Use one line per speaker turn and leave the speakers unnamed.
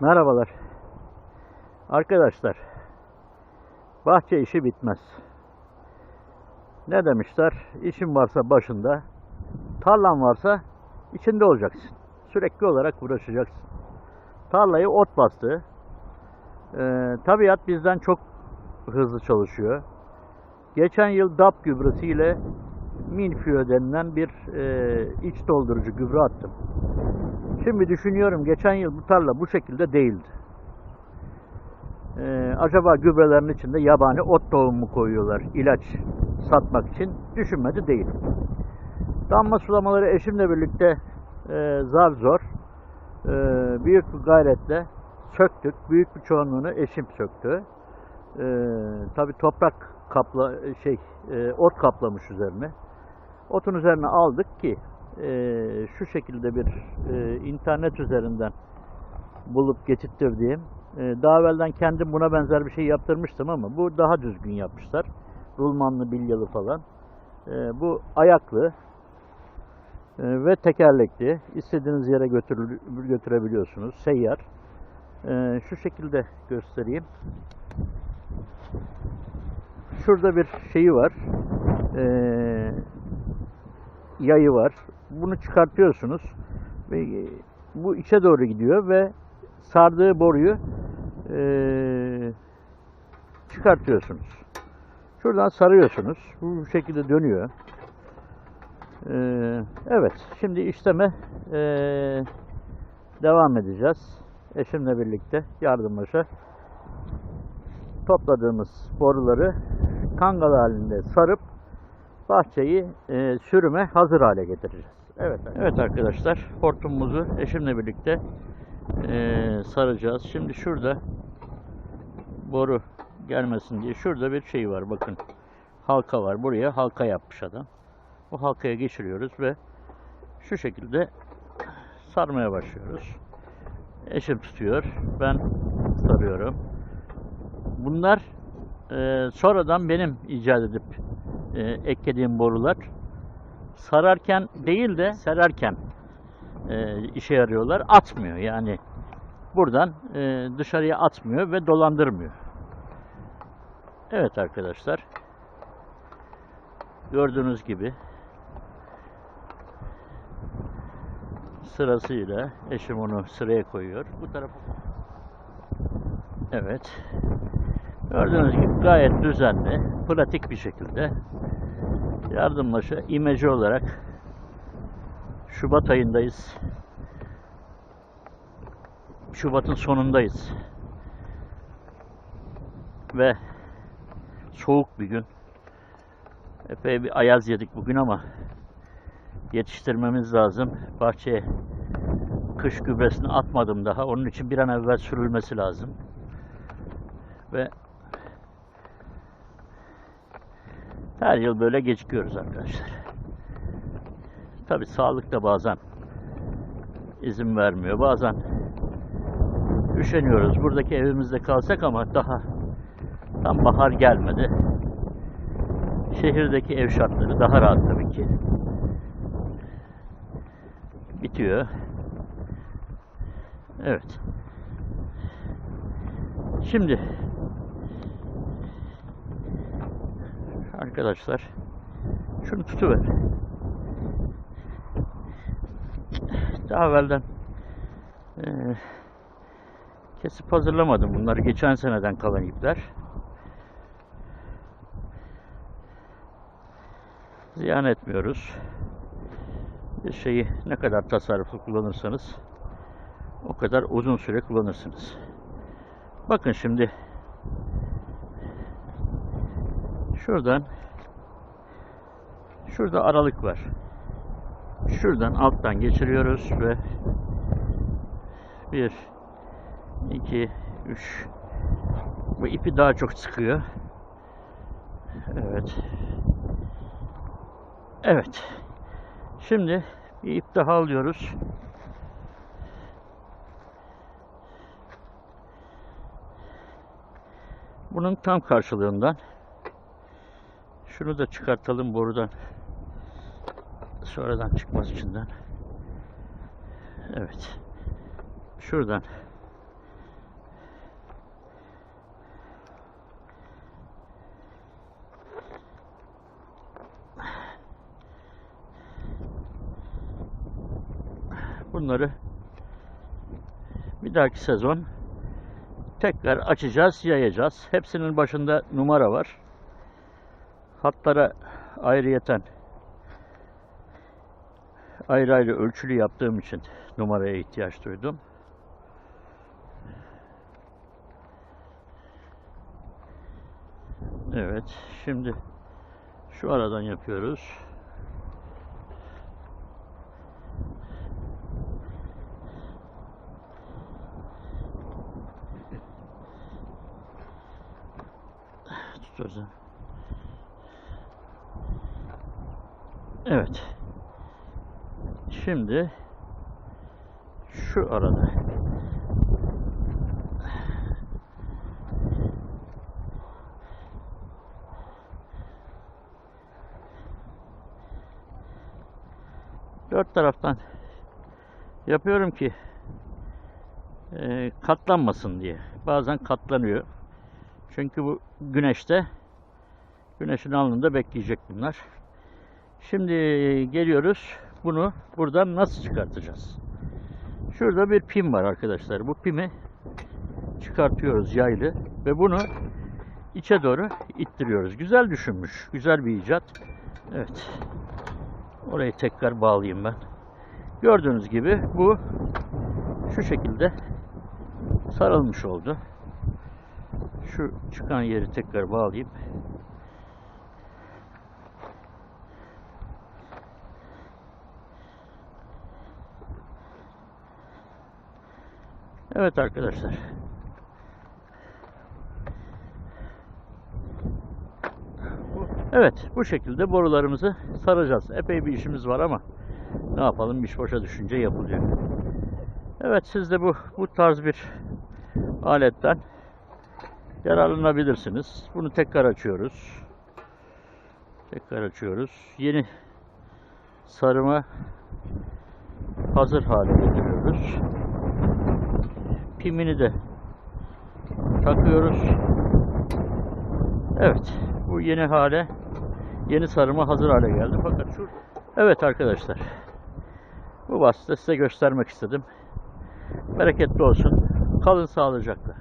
Merhabalar. Arkadaşlar, bahçe işi bitmez. Ne demişler? İşin varsa başında, tarlan varsa içinde olacaksın. Sürekli olarak uğraşacaksın. Tarlayı ot bastı. Ee, tabiat bizden çok hızlı çalışıyor. Geçen yıl DAP gübresiyle Minfio denilen bir e, iç doldurucu gübre attım. Şimdi düşünüyorum geçen yıl bu tarla bu şekilde değildi. Ee, acaba gübrelerin içinde yabani ot tohumu koyuyorlar ilaç satmak için düşünmedi değil. Damla sulamaları eşimle birlikte e, zar zor e, büyük bir gayretle söktük. Büyük bir çoğunluğunu eşim söktü. E, Tabi toprak kapla şey e, ot kaplamış üzerine. Otun üzerine aldık ki e, şu şekilde bir e, internet üzerinden bulup getirttirdiğim e, daha evvelden kendim buna benzer bir şey yaptırmıştım ama bu daha düzgün yapmışlar. Rulmanlı, bilyalı falan. E, bu ayaklı e, ve tekerlekli. İstediğiniz yere götürül- götürebiliyorsunuz. Seyyar. E, şu şekilde göstereyim. Şurada bir şeyi var. E, yayı var. Bunu çıkartıyorsunuz ve e, bu içe doğru gidiyor ve sardığı boruyu e, çıkartıyorsunuz. Şuradan sarıyorsunuz. Bu şekilde dönüyor. E, evet. Şimdi işleme e, devam edeceğiz. Eşimle birlikte yardımlaşa topladığımız boruları kangal halinde sarıp bahçeyi e, sürüme hazır hale getireceğiz. Evet, evet arkadaşlar, hortumumuzu eşimle birlikte e, saracağız. Şimdi şurada boru gelmesin diye şurada bir şey var bakın. Halka var. Buraya halka yapmış adam. Bu halkaya geçiriyoruz ve şu şekilde sarmaya başlıyoruz. Eşim tutuyor. Ben sarıyorum. Bunlar e, sonradan benim icat edip e, eklediğim borular sararken değil de sererken e, işe yarıyorlar. Atmıyor yani. Buradan e, dışarıya atmıyor ve dolandırmıyor. Evet arkadaşlar. Gördüğünüz gibi sırasıyla eşim onu sıraya koyuyor. Bu tarafa Evet. Gördüğünüz gibi gayet düzenli, pratik bir şekilde yardımlaşa imece olarak Şubat ayındayız. Şubat'ın sonundayız. Ve soğuk bir gün. Epey bir ayaz yedik bugün ama yetiştirmemiz lazım. Bahçeye kış gübresini atmadım daha. Onun için bir an evvel sürülmesi lazım. Ve her yıl böyle gecikiyoruz arkadaşlar. Tabi sağlık da bazen izin vermiyor. Bazen üşeniyoruz. Buradaki evimizde kalsak ama daha tam bahar gelmedi. Şehirdeki ev şartları daha rahat tabii ki. Bitiyor. Evet. Şimdi arkadaşlar şunu tutuver. Daha evvelden eee, kesip hazırlamadım. Bunlar geçen seneden kalan ipler. Ziyan etmiyoruz. Bir şeyi ne kadar tasarruflu kullanırsanız o kadar uzun süre kullanırsınız. Bakın şimdi şuradan şurada aralık var. Şuradan alttan geçiriyoruz ve 1 2 3 bu ipi daha çok sıkıyor. Evet. Evet. Şimdi bir ip daha alıyoruz. Bunun tam karşılığından şunu da çıkartalım borudan sonradan çıkmaz içinden. Evet. Şuradan bunları bir dahaki sezon tekrar açacağız, yayacağız. Hepsinin başında numara var. Hatlara ayrıyeten ayrı ayrı ölçülü yaptığım için numaraya ihtiyaç duydum. Evet, şimdi şu aradan yapıyoruz. Tutuyoruz. Evet. Şimdi şu arada dört taraftan yapıyorum ki e, katlanmasın diye. Bazen katlanıyor. Çünkü bu güneşte güneşin alnında bekleyecek bunlar. Şimdi geliyoruz. Bunu buradan nasıl çıkartacağız? Şurada bir pim var arkadaşlar. Bu pimi çıkartıyoruz yaylı ve bunu içe doğru ittiriyoruz. Güzel düşünmüş. Güzel bir icat. Evet. Orayı tekrar bağlayayım ben. Gördüğünüz gibi bu şu şekilde sarılmış oldu. Şu çıkan yeri tekrar bağlayayım. Evet arkadaşlar. Evet bu şekilde borularımızı saracağız. Epey bir işimiz var ama ne yapalım iş boşa düşünce yapılacak. Evet siz de bu, bu tarz bir aletten yararlanabilirsiniz. Bunu tekrar açıyoruz. Tekrar açıyoruz. Yeni sarıma hazır hale getiriyoruz. Pimini de takıyoruz. Evet, bu yeni hale, yeni sarıma hazır hale geldi. Fakat şu, evet arkadaşlar, bu bastı size göstermek istedim. Bereketli olsun. Kalın sağlıcakla.